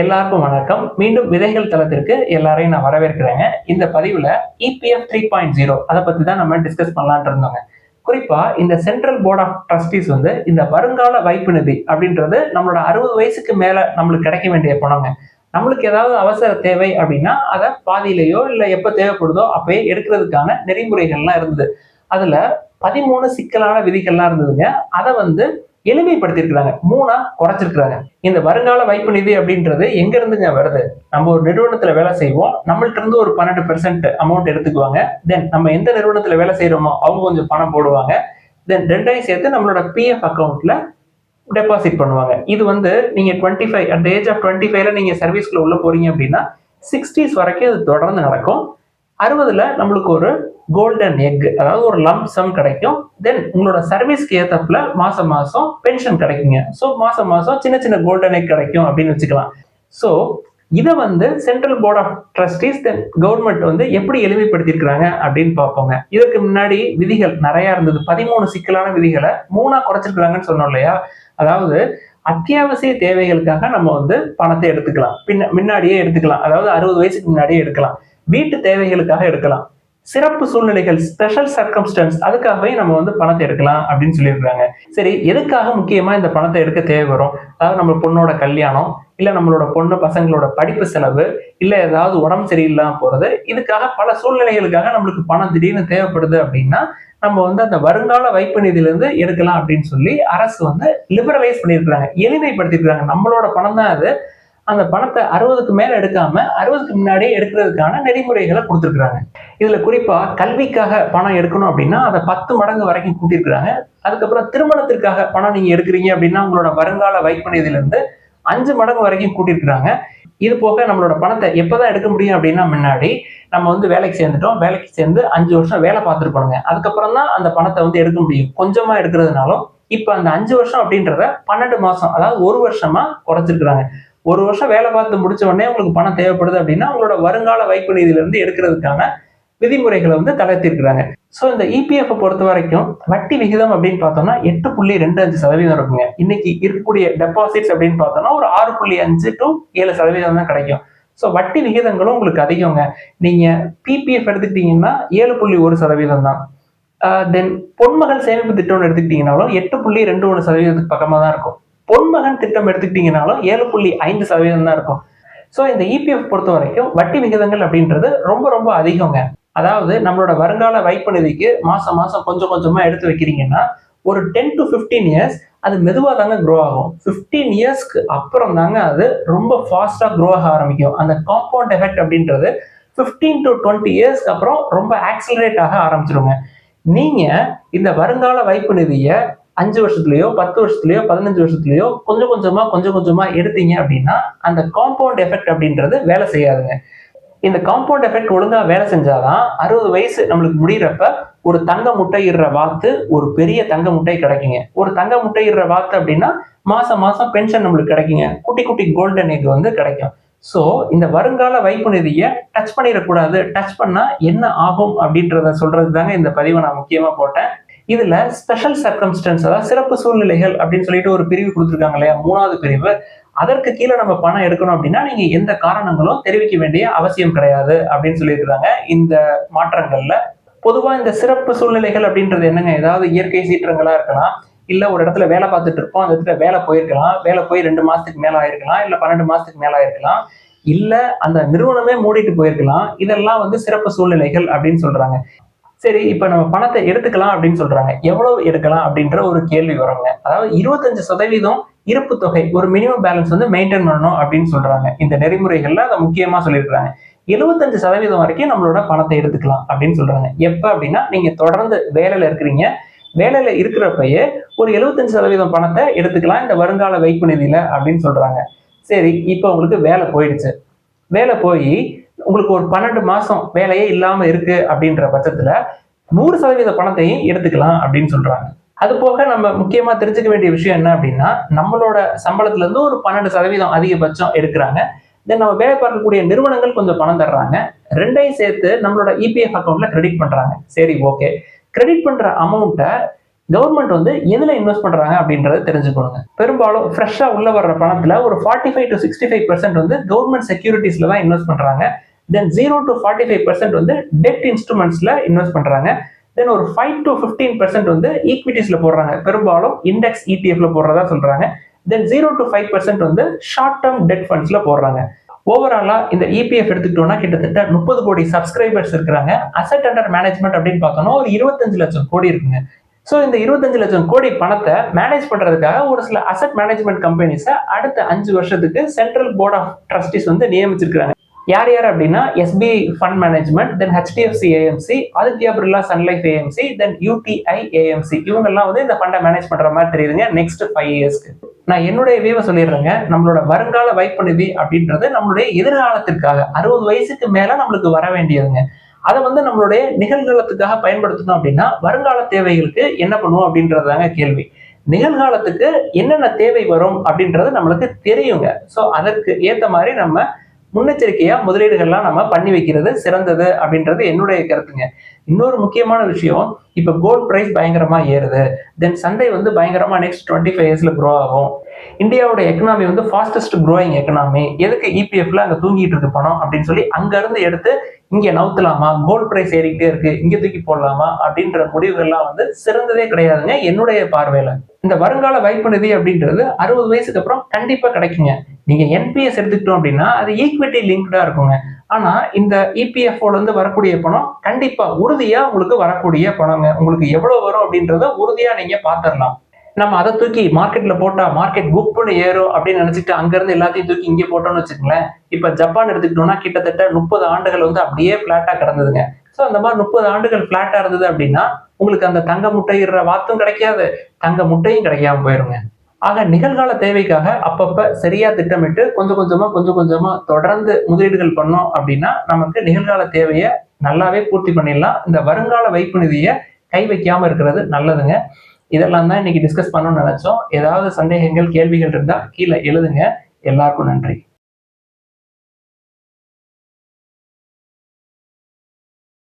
எல்லாருக்கும் வணக்கம். மீண்டும் விதைகள் தளத்திற்கு எல்லாரையும் நான் வரவேற்கிறேங்க. இந்த பதிவுல இபிஎஃப் த்ரீ பாயிண்ட் ஜீரோ அதை பத்தி தான் நம்ம டிஸ்கஸ் பண்ணலான் இருந்தோங்க. குறிப்பா இந்த சென்ட்ரல் போர்ட் ஆஃப் ட்ரஸ்டீஸ் வந்து இந்த வருங்கால வைப்பு நிதி அப்படின்றது நம்மளோட அறுபது வயசுக்கு மேல நம்மளுக்கு கிடைக்க வேண்டிய பணங்க. நம்மளுக்கு ஏதாவது அவசர தேவை அப்படின்னா அதை பாதியிலேயோ இல்லை எப்போ தேவைப்படுதோ அப்பயே எடுக்கிறதுக்கான நெறிமுறைகள்லாம் இருந்தது. அதுல பதிமூணு சிக்கலான விதிகள்லாம் இருந்ததுங்க. அதை வந்து எளிமைப்படுத்தியிருக்கிறாங்க. மூணா குறைச்சிருக்கிறாங்க. இந்த வருங்கால வைப்பு நிதி அப்படின்றது எங்க இருந்துங்க வருது? நம்ம ஒரு நிறுவனத்துல வேலை செய்வோம். நம்மள்ட்ட இருந்து ஒரு பன்னெண்டு பெர்சென்ட் அமௌண்ட் எடுத்துக்குவாங்க. தென் நம்ம எந்த நிறுவனத்துல வேலை செய்யறோமோ அவங்க கொஞ்சம் பணம் போடுவாங்க. தென் ரெண்டையும் சேர்த்து நம்மளோட பிஎஃப் அக்கௌண்ட்ல டெபாசிட் பண்ணுவாங்க. இது வந்து நீங்க twenty five at age of twenty ஃபைவ்ல நீங்க சர்வீஸ்க்குள்ள உள்ள போறீங்க அப்படின்னா சிக்ஸ்டீஸ் வரைக்கும் இது தொடர்ந்து நடக்கும். அறுபதுல நம்மளுக்கு ஒரு கோல்டன் எக் அதாவது ஒரு லம்ப் சம் கிடைக்கும். தென் உங்களோட சர்வீஸ்க்கு ஏத்தப்புல மாசம் மாசம் பென்ஷன் கிடைக்குங்க. ஸோ மாசம் மாசம் சின்ன சின்ன கோல்டன் எக் கிடைக்கும் அப்படின்னு வச்சுக்கலாம். ஸோ இதை வந்து central board of trustees then government வந்து எப்படி எளிமைப்படுத்தியிருக்கிறாங்க அப்படின்னு பார்ப்போங்க. இதற்கு முன்னாடி விதிகள் நிறைய இருந்தது. பதிமூணு சிக்கலான விதிகளை மூணா குறைச்சிருக்கிறாங்கன்னு சொன்னோம் இல்லையா? அதாவது அத்தியாவசிய தேவைகளுக்காக நம்ம வந்து பணத்தை எடுத்துக்கலாம். பின்ன முன்னாடியே எடுத்துக்கலாம். அதாவது அறுபது வயசுக்கு முன்னாடியே எடுக்கலாம். வீட்டு தேவைகளுக்காக எடுக்கலாம். சிறப்பு சூழ்நிலைகள் ஸ்பெஷல் சர்க்கம்ஸ்டன்ஸ் அதுக்காகவே நம்ம வந்து பணத்தை எடுக்கலாம் அப்படின்னு சொல்லியிருக்காங்க. சரி எதுக்காக முக்கியமா இந்த பணத்தை எடுக்க தேவை வரும் அதாவது நம்ம பொண்ணோட கல்யாணம் இல்ல நம்மளோட பொண்ணு பசங்களோட படிப்பு செலவு இல்ல ஏதாவது உடம்பு சரியில்லாம போறது இதுக்காக பல சூழ்நிலைகளுக்காக நம்மளுக்கு பணம் திடீர்னு தேவைப்படுது அப்படின்னா நம்ம வந்து அந்த வருங்கால வைப்பு நிதியிலிருந்து எடுக்கலாம் அப்படின்னு சொல்லி அரசு வந்து லிபரலைஸ் பண்ணியிருக்கிறாங்க. எளிமைப்படுத்திருக்காங்க நம்மளோட பணம் தான் அது. அந்த பணத்தை அறுபதுக்கு மேல எடுக்காம அறுபதுக்கு முன்னாடியே எடுக்கிறதுக்கான நெறிமுறைகளை கொடுத்துருக்குறாங்க. இதுல குறிப்பா கல்விக்காக பணம் எடுக்கணும் அப்படின்னா அதை பத்து மடங்கு வரைக்கும் கூட்டியிருக்கிறாங்க. அதுக்கப்புறம் திருமணத்திற்காக பணம் நீங்க எடுக்கிறீங்க அப்படின்னா உங்களோட வருங்கால வைப்பு இருந்து அஞ்சு மடங்கு வரைக்கும் கூட்டியிருக்கிறாங்க. இது போக நம்மளோட பணத்தை எப்பதான் எடுக்க முடியும் அப்படின்னா முன்னாடி நம்ம வந்து வேலைக்கு சேர்ந்துட்டோம். வேலைக்கு சேர்ந்து அஞ்சு வருஷம் வேலை பார்த்துருப்பானுங்க அதுக்கப்புறம் தான் அந்த பணத்தை வந்து எடுக்க முடியும். கொஞ்சமா எடுக்கிறதுனாலும் இப்ப அந்த அஞ்சு வருஷம் அப்படின்றத பன்னெண்டு மாசம் அதாவது ஒரு வருஷமா குறைச்சிருக்கிறாங்க. ஒரு வருஷம் வேலை பார்த்து முடிச்ச உடனே உங்களுக்கு பணம் தேவைப்படுது அப்படின்னா உங்களோட வருங்கால வைப்பு நிதியிலிருந்து எடுக்கிறதுக்கான விதிமுறைகளை வந்து தளர்த்திருக்கிறாங்க ஸோ இந்த இபிஎஃப் பொறுத்த வரைக்கும் வட்டி விகிதம் அப்படின்னு பார்த்தோம்னா எட்டு புள்ளி ரெண்டு அஞ்சு சதவீதம் இருக்குங்க. இன்னைக்கு இருக்கக்கூடிய டெபாசிட்ஸ் அப்படின்னு பார்த்தோம்னா ஒரு ஆறு புள்ளி அஞ்சு டு ஏழு சதவீதம் தான் கிடைக்கும். ஸோ வட்டி விகிதங்களும் உங்களுக்கு அதிகங்க. நீங்க பிபிஎஃப் எடுத்துக்கிட்டீங்கன்னா ஏழு புள்ளி ஒரு சதவீதம் தான். தென் பொன்மகள் சேமிப்பு திட்டம்னு எடுத்துக்கிட்டீங்கனாலும் எட்டு புள்ளி ரெண்டு ஒன்று சதவீதத்துக்கு பக்கமாக தான் இருக்கும். பொன்மகன் திட்டம் எடுத்துக்கிட்டீங்கனாலும் ஏழு புள்ளி ஐந்து சதவீதம் தான் இருக்கும். ஸோ இந்த இபிஎஃப் பொறுத்த வரைக்கும் வட்டி விகிதங்கள் அப்படின்றது ரொம்ப ரொம்ப அதிகங்க. அதாவது நம்மளோட வருங்கால வைப்பு நிதிக்கு மாசம் மாசம் கொஞ்சம் கொஞ்சமா எடுத்து வைக்கிறீங்கன்னா ஒரு டென் டு ஃபிஃப்டீன் இயர்ஸ் அது மெதுவாக தாங்க க்ரோ ஆகும். ஃபிஃப்டீன் இயர்ஸ்க்கு அப்புறம் தாங்க அது ரொம்ப ஃபாஸ்ட்டாக க்ரோ ஆக ஆரம்பிக்கும். அந்த காம்பவுண்ட் எஃபெக்ட் அப்படின்றது ஃபிஃப்டீன் டு டுவெண்ட்டி இயர்ஸ்க்கு அப்புறம் ரொம்ப ஆக்சிலரேட் ஆக ஆரம்பிச்சிருங்க. நீங்கள் இந்த வருங்கால வைப்பு நிதியை அஞ்சு வருஷத்துலயோ பத்து வருஷத்துலயோ பதினஞ்சு வருஷத்துலயோ கொஞ்சம் கொஞ்சமா கொஞ்சம் கொஞ்சமா எடுத்தீங்க அப்படின்னா அந்த காம்பவுண்ட் எஃபெக்ட் அப்படின்றது வேலை செய்யாதுங்க. இந்த காம்பவுண்ட் எஃபெக்ட் ஒழுங்கா வேலை செஞ்சாதான் அறுபது வயசு நம்மளுக்கு முடிகிறப்ப ஒரு தங்க முட்டையிடுற வாத்து ஒரு பெரிய தங்க முட்டை கிடைக்குங்க. ஒரு தங்க முட்டையிடுற வாத்து அப்படின்னா மாசம் மாசம் பென்ஷன் நம்மளுக்கு கிடைக்குங்க. குட்டி குட்டி கோல்டன் எக் வந்து கிடைக்கும். ஸோ இந்த வருங்கால வைப்பு நிதியை டச் பண்ணிடக்கூடாது. டச் பண்ணா என்ன ஆகும் அப்படின்றத சொல்றது தாங்க இந்த பதிவை நான் முக்கியமா போட்டேன். இதுல ஸ்பெஷல் சர்க்கம்ஸ்டன்ஸ் அதாவது சிறப்பு சூழ்நிலைகள் அப்படின்னு சொல்லிட்டு ஒரு பிரிவு கொடுத்துருக்காங்க இல்லையா? மூணாவது பிரிவு. அதற்கு கீழே நம்ம பணம் எடுக்கணும் அப்படின்னா நீங்க எந்த காரணங்களும் தெரிவிக்க வேண்டிய அவசியம் கிடையாது அப்படின்னு சொல்லியிருக்கிறாங்க. இந்த மாற்றங்கள்ல பொதுவா இந்த சிறப்பு சூழ்நிலைகள் அப்படின்றது என்னங்க? ஏதாவது இயற்கை சீற்றங்களா இருக்கலாம் இல்ல ஒரு இடத்துல வேலை பார்த்துட்டு இருப்போம் அந்த இடத்துல வேலை போயிருக்கலாம் வேலை போய் ரெண்டு மாசத்துக்கு மேல ஆயிருக்கலாம் இல்ல பன்னெண்டு மாசத்துக்கு மேல ஆயிருக்கலாம் இல்ல அந்த நிறுவனமே மூடிட்டு போயிருக்கலாம். இதெல்லாம் வந்து சிறப்பு சூழ்நிலைகள் அப்படின்னு சொல்றாங்க. சரி இப்ப நம்ம பணத்தை எடுத்துக்கலாம் அப்படின்னு சொல்றாங்க. எவ்வளவு எடுக்கலாம் அப்படின்ற ஒரு கேள்வி வருங்க. அதாவது இருபத்தஞ்சு சதவீதம் இருப்பு தொகை ஒரு மினிமம் பேலன்ஸ் வந்து மெயின்டைன் பண்ணணும் அப்படின்னு சொல்றாங்க. இந்த நெறிமுறைகள்ல அதை முக்கியமா சொல்லியிருக்காங்க எழுபத்தஞ்சு சதவீதம் வரைக்கும் நம்மளோட பணத்தை எடுத்துக்கலாம் அப்படின்னு சொல்றாங்க. எப்ப அப்படின்னா நீங்க தொடர்ந்து வேலையில இருக்கிறீங்க. வேலையில இருக்கிறப்பயே ஒரு எழுபத்தஞ்சு சதவீதம் பணத்தை எடுத்துக்கலாம். இந்த வருங்கால வைப்பு நிதியில அப்படின்னு சொல்றாங்க. சரி இப்போ உங்களுக்கு வேலை போயிடுச்சு. வேலை போய் உங்களுக்கு ஒரு பன்னெண்டு மாசம் வேலையே இல்லாம இருக்கு அப்படின்ற பட்சத்துல நூறு சதவீத பணத்தையும் எடுத்துக்கலாம் அப்படின்னு சொல்றாங்க. அது போக நம்ம முக்கியமா தெரிஞ்சுக்க வேண்டிய விஷயம் என்ன அப்படின்னா நம்மளோட சம்பளத்துல இருந்து ஒரு பன்னெண்டு சதவீதம் அதிகபட்சம் எடுக்கிறாங்க. தென் நம்ம வேலை பார்க்கக்கூடிய நிறுவனங்கள் கொஞ்சம் பணம் தர்றாங்க. ரெண்டையும் சேர்த்து நம்மளோட இபிஎஃப் அக்கௌண்ட்ல கிரெடிட் பண்றாங்க. சரி ஓகே கிரெடிட் பண்ற அமௌண்ட்டை கவர்மெண்ட் வந்து எதுல இன்வெஸ்ட் பண்றாங்க அப்படின்றத தெரிஞ்சுக்கணுங்க. பெரும்பாலும் ஃப்ரெஷ்ஷா உள்ள வர்ற பணத்துல ஒரு forty five to sixty five percent வந்து கவர்மெண்ட் செக்யூரிட்டிஸ்ல தான் இன்வெஸ்ட் பண்றாங்க. Then zero to forty five percent வந்து டெட் இன்ஸ்ட்ருமெண்ட்ஸ்ல இன்வெஸ்ட் பண்றாங்க. தென் ஒரு ஃபைவ் டு ஃபிஃப்டீன் பர்சன்ட் வந்து ஈக்விட்டிஸ்ல போடுறாங்க. பெரும்பாலும் இண்டெக்ஸ் இடிஎஃப்ல போடுறதா சொல்றாங்க. Then zero to five percent வந்து ஷார்ட் டேர்ம் டெட் ஃபண்ட்ஸ்ல போடுறாங்க. ஓவராலா இந்த இபிஎஃப் எடுத்துக்கிட்டோம்னா கிட்டத்தட்ட முப்பது கோடி சப்ஸ்கிரைபர்ஸ் இருக்கிறாங்க. அசெட் அண்டர் மேனேஜ்மெண்ட் அப்படின்னு பார்த்தோம்னா ஒரு இருபத்தஞ்சு லட்சம் கோடி இருக்குங்க. ஸோ இந்த இருபத்தஞ்சு லட்சம் கோடி பணத்தை மேனேஜ் பண்றதுக்காக ஒரு சில அசெட் மேனேஜ்மெண்ட் கம்பெனிஸை அடுத்த அஞ்சு வருஷத்துக்கு சென்ட்ரல் போர்ட் ஆஃப் ட்ரஸ்டிஸ் வந்து நியமிச்சிருக்காங்க யார் யார் அப்படின்னா SBI fund management then HDFC AMC Aditya Birla Sun Life AMC then UTI AMC இவங்கெல்லாம் வந்து இந்த ஃபண்டை மேனேஜ் பண்ற மாதிரி தெரியுதுங்க நெக்ஸ்ட் ஃபைவ் இயர்ஸ்க்கு நான் என்னுடைய வியூவை சொல்லிடுறேங்க நம்மளோட வருங்கால வைப்பு நிதி அப்படின்றது நம்மளுடைய எதிர்காலத்திற்காக அறுபது வயசுக்கு மேல நம்மளுக்கு வர வேண்டியதுங்க. அதை வந்து நம்மளுடைய நிகழ்காலத்துக்காக பயன்படுத்தணும் அப்படின்னா வருங்கால தேவைகளுக்கு என்ன பண்ணுவோம் அப்படின்றதாங்க கேள்வி. நிகழ்காலத்துக்கு என்னென்ன தேவை வரும் அப்படின்றது நம்மளுக்கு தெரியுங்க. ஸோ அதற்கு ஏற்ற மாதிரி நம்ம முன்னெச்சரிக்கையா முதலீடுகள்லாம் நம்ம பண்ணி வைக்கிறது சிறந்தது அப்படின்றது என்னுடைய கருத்துங்க. இன்னொரு முக்கியமான விஷயம் இப்ப கோல்ட் பிரைஸ் பயங்கரமா ஏறுது. தென் சண்டே வந்து பயங்கரமா நெக்ஸ்ட் டுவெண்ட்டி ஃபைவ் இயர்ஸ்ல க்ரோ ஆகும். இந்தியாவோட எக்கனாமி வந்து ஃபாஸ்டஸ்ட் க்ரோயிங் எக்கனாமி எதுக்கு இபிஎஃப்ல அங்க தூங்கிட்டு இருக்கு பணம் அப்படின்னு சொல்லி அங்க இருந்து எடுத்து இங்க நவுத்தலாமா? கோல்ட் பிரைஸ் ஏறிக்கிட்டே இருக்கு. இங்க தூக்கி போடலாமா? அப்படின்ற முடிவுகள்லாம் வந்து சிறந்ததே கிடையாதுங்க என்னுடைய பார்வையில. இந்த வருங்கால வைப்பு நிதி அப்படின்றது அறுபது வயசுக்கு அப்புறம் கண்டிப்பா கிடைக்குங்க. நீங்க என்பிஎஸ் எடுத்துக்கிட்டோம் அப்படின்னா அது ஈக்விட்டி லிங்க்டா இருக்குங்க. ஆனா இந்த இபிஎஃப்ஓல இருந்து வரக்கூடிய பணம் கண்டிப்பா உறுதியா உங்களுக்கு வரக்கூடிய பணங்க. உங்களுக்கு எவ்வளவு வரும் அப்படின்றத உறுதியா நீங்க பாத்திரலாம். நம்ம அதை தூக்கி மார்க்கெட்ல போட்டா மார்க்கெட் குப்புன்னு ஏறும் அப்படின்னு நினைச்சிட்டு அங்க இருந்து எல்லாத்தையும் தூக்கி இங்கே போட்டோம்னு வச்சுக்கோங்களேன். இப்ப ஜப்பான் எடுத்துக்கிட்டோம்னா கிட்டத்தட்ட முப்பது ஆண்டுகள் வந்து அப்படியே பிளாட்டா கிடந்ததுங்க. ஸோ அந்த மாதிரி முப்பது ஆண்டுகள் பிளாட்டா இருந்தது அப்படின்னா உங்களுக்கு அந்த தங்க முட்டையிடுற வாத்தும் கிடைக்காது. தங்க முட்டையும் கிடைக்காம போயிருங்க. ஆக நிகழ்கால தேவைக்காக அப்பப்ப சரியா திட்டமிட்டு கொஞ்சம் கொஞ்சமா கொஞ்சம் கொஞ்சமா தொடர்ந்து முதலீடுகள் பண்ணோம் அப்படின்னா நமக்கு நிகழ்கால தேவையை நல்லாவே பூர்த்தி பண்ணிடலாம். இந்த வருங்கால வைப்பு நிதியை கை வைக்காம இருக்கிறது நல்லதுங்க. இதெல்லாம் தான் இன்னைக்கு டிஸ்கஸ் பண்ணணும்னு நினைச்சோம். ஏதாவது சந்தேகங்கள் கேள்விகள் இருந்தா கீழே எழுதுங்க. எல்லாருக்கும் நன்றி.